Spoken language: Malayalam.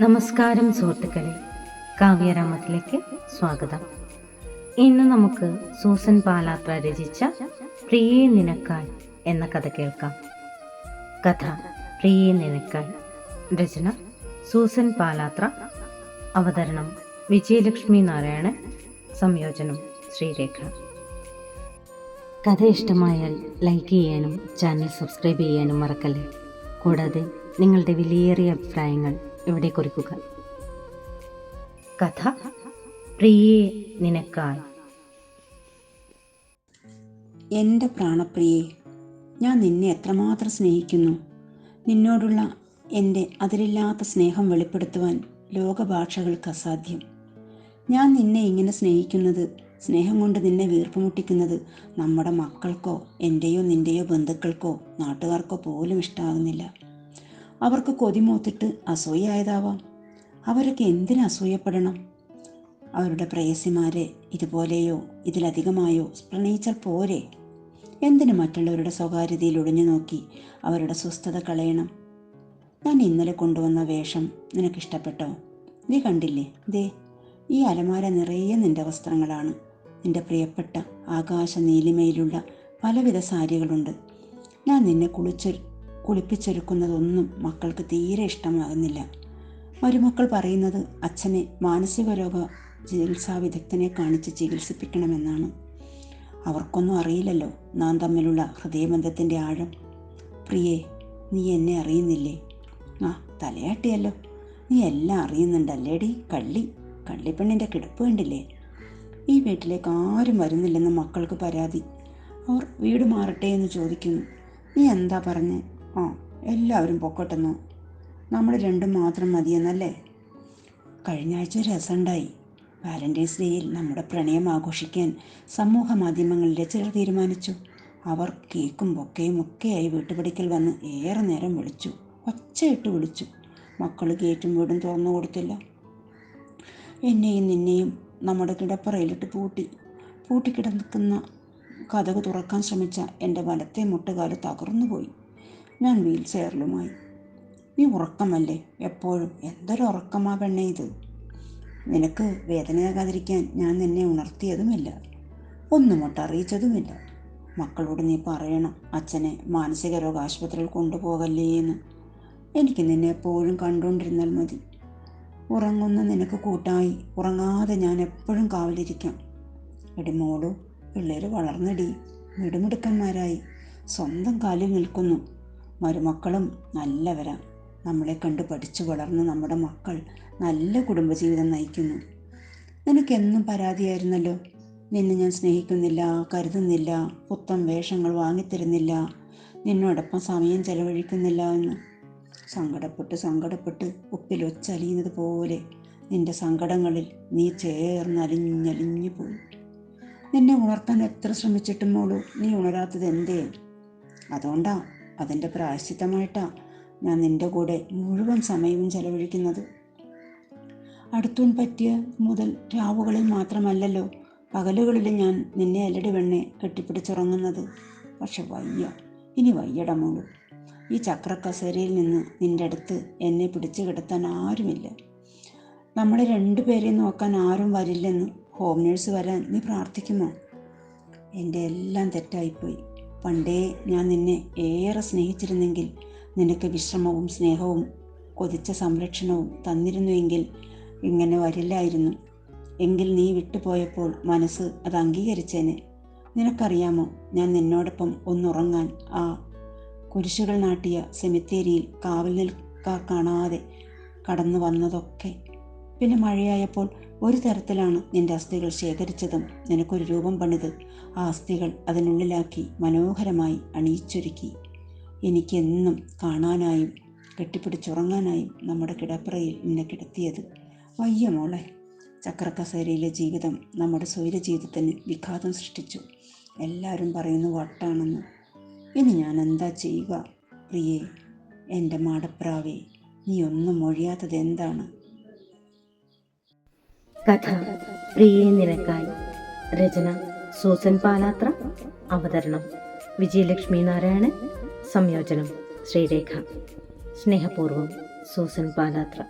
നമസ്കാരം സുഹൃത്തുക്കളെ. കാവ്യരാമത്തിലേക്ക് സ്വാഗതം. ഇന്ന് നമുക്ക് സൂസൻ പാലാത്ര രചിച്ച പ്രിയേ നിനക്കാൾ എന്ന കഥ കേൾക്കാം. കഥ പ്രിയേ നിനക്കാൾ. രചന സൂസൻ പാലാത്ര. അവതരണം വിജയലക്ഷ്മി നാരായണൻ. സംയോജനം ശ്രീരേഖ. കഥ ഇഷ്ടമായാൽ ലൈക്ക് ചെയ്യാനും ചാനൽ സബ്സ്ക്രൈബ് ചെയ്യാനും മറക്കല്ലേ? കൂടാതെ നിങ്ങളുടെ വിലയേറിയ അഭിപ്രായങ്ങൾ ഇവിടെ കുറിക്കുക കഥ പ്രിയേ നിനക്കായി. എന്റെ പ്രാണപ്രിയെ ഞാൻ നിന്നെ എത്രമാത്രം സ്നേഹിക്കുന്നു. നിന്നോടുള്ള എന്റെ അതിരില്ലാത്ത സ്നേഹം വെളിപ്പെടുത്തുവാൻ ലോകഭാഷകൾക്ക് അസാധ്യം. ഞാൻ നിന്നെ ഇങ്ങനെ സ്നേഹിക്കുന്നത് സ്നേഹം കൊണ്ട് നിന്നെ വീർപ്പുമുട്ടിക്കുന്നത് നമ്മുടെ മക്കൾക്കോ എന്റെയോ നിന്റെയോ ബന്ധുക്കൾക്കോ നാട്ടുകാർക്കോ പോലും ഇഷ്ടമാകുന്നില്ല അവർക്ക് കൊതിമൂത്തിട്ട് അസൂയായതാവാം അവരൊക്കെ എന്തിനു അസൂയപ്പെടണം? അവരുടെ പ്രേയസിമാരെ ഇതുപോലെയോ ഇതിലധികമായോ പ്രണയിച്ചാൽ പോരെ? എന്തിനു മറ്റുള്ളവരുടെ സ്വകാര്യതയിൽ ഒളിഞ്ഞു നോക്കി അവരുടെ സ്വസ്ഥത കളയണം? ഞാൻ ഇന്നലെ കൊണ്ടുവന്ന വേഷം നിനക്കിഷ്ടപ്പെട്ടോ? നീ കണ്ടില്ലേ? ദേ ഈ അലമാര നിറയെ നിന്റെ വസ്ത്രങ്ങളാണ്. നിന്റെ പ്രിയപ്പെട്ട ആകാശ നീലിമയിലുള്ള പലവിധ സാരികളുണ്ട്. ഞാൻ നിന്നെ കുളിച്ചൊ കുളിപ്പിച്ചൊരുക്കുന്നതൊന്നും മക്കൾക്ക് തീരെ ഇഷ്ടമാകുന്നില്ല. മരുമക്കൾ പറയുന്നത് അച്ഛനെ മാനസിക രോഗ ചികിത്സാ വിദഗ്ധനെ കാണിച്ച് ചികിത്സിപ്പിക്കണമെന്നാണ്. അവർക്കൊന്നും അറിയില്ലല്ലോ നാം തമ്മിലുള്ള ഹൃദയബന്ധത്തിന്റെ ആഴം. പ്രിയേ നീ എന്നെ അറിയുന്നില്ലേ? ആ തലയാട്ടിയല്ലോ. നീ എല്ലാം അറിയുന്നുണ്ടല്ലേടി കള്ളി. കള്ളിപ്പെണ്ണിന്റെ കിടപ്പ് കണ്ടില്ലേ? ഈ വീട്ടിലേക്ക് ആരും വരുന്നില്ലെന്ന് മക്കൾക്ക് പരാതി. അവർ വീട് മാറട്ടെ എന്ന് ചോദിക്കുന്നു. നീ എന്താ പറഞ്ഞേ? ആ എല്ലാവരും പൊക്കോട്ടെന്നോ. നമ്മൾ രണ്ടും മാത്രം മതിയെന്നല്ലേ? കഴിഞ്ഞ ആഴ്ച രസമുണ്ടായി. വാലന്റൈൻസ് ഡേയിൽ നമ്മുടെ പ്രണയം ആഘോഷിക്കാൻ സമൂഹ മാധ്യമങ്ങളിലെ ചിലർ തീരുമാനിച്ചു. അവർ കേക്കും ബൊക്കയും ഒക്കെയായി വീട്ടുപടിക്കൽ വന്ന് ഏറെ നേരം വിളിച്ചു. ഒച്ചയിട്ട് വിളിച്ചു. മക്കൾ ഗേറ്റും വീടും തുറന്നു കൊടുത്തില്ല. എന്നെയും നിന്നെയും നമ്മുടെ കിടപ്പറയിലിട്ട് പൂട്ടി. പൂട്ടിക്കിടക്കുന്ന കഥക് തുറക്കാൻ ശ്രമിച്ച എന്റെ വലത്തെ മുട്ടുകാൽ തകർന്നുപോയി. ഞാൻ വീൽ ചെയറിലുമായി. നീ ഉറക്കമല്ലേ? എപ്പോഴും. എന്തൊരു ഉറക്കമാ പെണ്ണേ ഇത്? നിനക്ക് വേദനയാകാതിരിക്കാൻ ഞാൻ നിന്നെ ഉണർത്തിയതുമില്ല. ഒന്നും ഒട്ട് അറിയിച്ചതുമില്ല മക്കളോട് നീ പറയണം അച്ഛനെ മാനസിക രോഗ ആശുപത്രിയിൽ കൊണ്ടുപോകല്ലേ എന്ന്. എനിക്ക് നിന്നെ എപ്പോഴും കണ്ടുകൊണ്ടിരുന്നാൽ മതി. ഉറങ്ങുന്ന നിനക്ക് കൂട്ടായി. ഉറങ്ങാതെ ഞാൻ എപ്പോഴും കാവലിരിക്കാം. എടി മോളു പിള്ളേർ വളർന്നടി. മിടുമിടുക്കന്മാരായി. സ്വന്തം കാലിൽ നിൽക്കുന്നു. മരുമക്കളും നല്ലവരാ. നമ്മളെ കണ്ട് പഠിച്ചു വളർന്ന് നമ്മുടെ മക്കൾ നല്ല കുടുംബജീവിതം നയിക്കുന്നു. നിനക്കെന്നും പരാതിയായിരുന്നല്ലോ? നിന്നെ ഞാൻ സ്നേഹിക്കുന്നില്ല കരുതുന്നില്ല പുത്തൻ വേഷങ്ങൾ വാങ്ങിത്തരുന്നില്ല നിന്നോടൊപ്പം സമയം ചെലവഴിക്കുന്നില്ല എന്ന്. സങ്കടപ്പെട്ട് സങ്കടപ്പെട്ട് ഉപ്പിലൊച്ചലിയുന്നത് പോലെ നിന്റെ സങ്കടങ്ങളിൽ നീ ചേർന്ന് അലിഞ്ഞലിഞ്ഞു പോയി. നിന്നെ ഉണർത്താൻ എത്ര ശ്രമിച്ചിട്ടും മോളൂ നീ ഉണരാത്തത് എന്തേ? അതുകൊണ്ടാ അതിന്റെ പ്രായശ്ചിത്തമായിട്ടാ ഞാൻ നിന്റെ കൂടെ മുഴുവൻ സമയവും ചെലവഴിക്കുന്നത്. അടുത്തൂൺ പറ്റിയ മുതൽ രാവുകളിൽ മാത്രമല്ലല്ലോ പകലുകളിൽ ഞാൻ നിന്നെ അല്ലടി വെണ്ണെ കെട്ടിപ്പിടിച്ചുറങ്ങുന്നത്. പക്ഷെ വയ്യ. ഇനി വയ്യട മോൾ. ഈ ചക്രക്കസേരയിൽ നിന്ന് നിന്റെ അടുത്ത് എന്നെ പിടിച്ചു കിടത്താൻ ആരുമില്ല. നമ്മളെ രണ്ടുപേരെയും നോക്കാൻ ആരും വരില്ലെന്ന് ഹോം നേഴ്സ് വരാൻ നീ പ്രാർത്ഥിക്കുമോ? എന്റെ എല്ലാം തെറ്റായിപ്പോയി. പണ്ടേ ഞാൻ നിന്നെ ഏറെ സ്നേഹിച്ചിരുന്നെങ്കിൽ നിനക്ക് വിശ്രമവും സ്നേഹവും കൊതിച്ച സംരക്ഷണവും തന്നിരുന്നുവെങ്കിൽ ഇങ്ങനെ വരില്ലായിരുന്നു. എങ്കിൽ നീ വിട്ടുപോയപ്പോൾ മനസ്സ് അത് അംഗീകരിച്ചേനെ. നിനക്കറിയാമോ ഞാൻ നിന്നോടൊപ്പം ഒന്നുറങ്ങാൻ ആ കുരിശുകൾ നാട്ടിയ സെമിത്തേരിയിൽ കാവൽ നിൽക്കാർ കാണാതെ കടന്നു വന്നതൊക്കെ പിന്നെ മഴയായപ്പോൾ ഒരു തരത്തിലാണ് നിന്റെ അസ്ഥികൾ ശേഖരിച്ചതും നിനക്കൊരു രൂപം പണിത്. ആ അസ്ഥികൾ അതിനുള്ളിലാക്കി മനോഹരമായി അണിയിച്ചൊരുക്കി. എനിക്കെന്നും കാണാനായും കെട്ടിപ്പിടിച്ചുറങ്ങാനായും നമ്മുടെ കിടപ്പറയിൽ നിന്നെ കിടത്തിയത്. വയ്യ മോളെ. ചക്രക്കസേരയിലെ ജീവിതം നമ്മുടെ സ്വൈര ജീവിതത്തിന് വിഘാതം സൃഷ്ടിച്ചു. എല്ലാവരും പറയുന്നു വട്ടാണെന്ന്. ഇനി ഞാൻ എന്താ ചെയ്യുക? പ്രിയേ എന്റെ മാടപ്രാവേ നീ ഒന്നും ഒഴിയാത്തത് എന്താണ്? കഥ പ്രിയേ നിനക്കായി രചന സൂസൻ പാലാത്ര. അവതരണം വിജയലക്ഷ്മി നാരായണൻ. സംയോജനം ശ്രീരേഖ. സ്നേഹപൂർവം സൂസൻ പാലാത്ര.